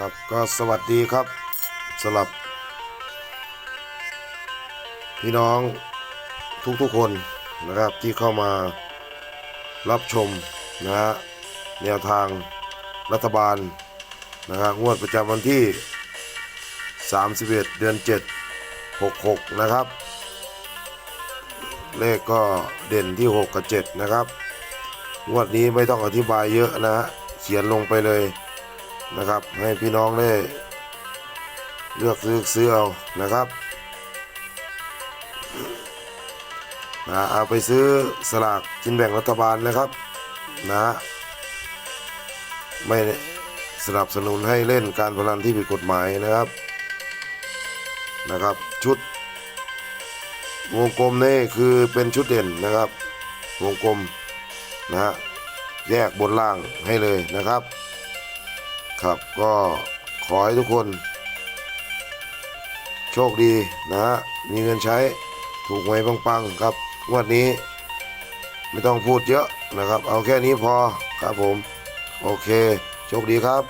ครับก็สวัสดีครับสำหรับ พี่น้องทุกๆคนนะครับที่เข้ามารับชมนะฮะแนวทางรัฐบาลนะครับงวดประจำวันที่ 31 เดือน 7 66 นะครับ เลขก็เด่นที่ 6 กับ 7 นะครับ งวดนี้ไม่ต้องอธิบายเยอะนะฮะเขียนลงไปเลย นะครับ ให้พี่น้องได้เลือกซื้อซื้อเอานะครับนะเอาไปซื้อสลากกินแบ่งรัฐบาลนะครับนะไม่สนับสนุนให้เล่นการพนันที่ผิดกฎหมายนะครับนะครับ ชุด วงกลมนี่คือเป็นชุดเด่นนะครับ วงกลมนะฮะแยกบนล่างให้เลยนะครับ ครับ ก็ขอให้ทุกคน โชคดีนะฮะมีเงินใช้ถูกหวยปังๆครับวันนี้ไม่ต้องพูดเยอะนะครับ เอาแค่นี้พอครับผม โอเค โชคดีครับ